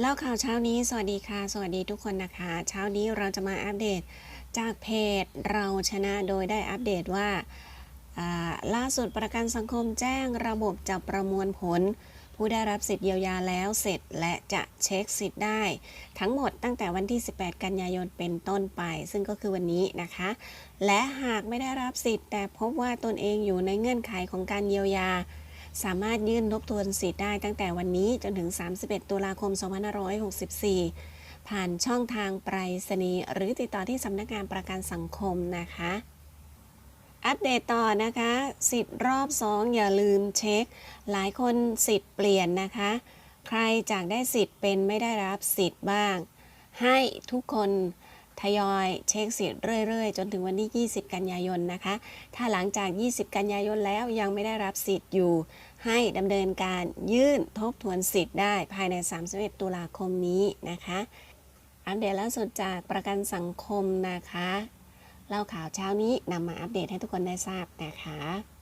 เล่าข่าวเช้านี้ สวัสดีค่ะ สวัสดีทุกคนนะคะ เช้านี้เราจะมาอัปเดตจากเพจเราชนะโดยได้อัปเดตว่าาล่าสุดประกันสังคมแจ้งระบบจะประมวลผล ผู้ได้รับสิทธิเยียวยาแล้วเสร็จและจะเช็คสิทธิ์ได้ ทั้งหมดตั้งแต่วันที่ 18 กันยายนเป็นต้นไป ซึ่งก็คือวันนี้นะคะ และหากไม่ได้รับสิทธิ์แต่พบว่าตนเองอยู่ในเงื่อนไขของการเยียวยา สามารถยื่นทบทวนสิทธิ์ได้ตั้งแต่วันนี้จนถึง 31 ตุลาคม 2564 ผ่านช่องทางไปรษณีย์หรือติดต่อที่สำนักงานประกันสังคมนะคะ อัปเดตต่อนะคะ สิทธิ์รอบ 2 อย่าลืมเช็ค หลายคนสิทธิ์เปลี่ยนนะคะ ใครจากได้สิทธิ์เป็นไม่ได้รับสิทธิ์บ้าง ให้ทุกคน ทยอยเช็คสิทธิ์เรื่อยๆ จนถึงวันที่ 20 กันยายนนะคะ ถ้าหลังจาก 20 กันยายนแล้วยังไม่ได้รับสิทธิ์อยู่ ให้ดำเนินการยื่นทบทวนสิทธิ์ได้ภายใน 31 ตุลาคมนี้นะคะ อัปเดตล่าสุดจากประกันสังคมนะคะ เล่าข่าวเช้านี้นำมาอัปเดตให้ทุกคนได้ทราบนะคะ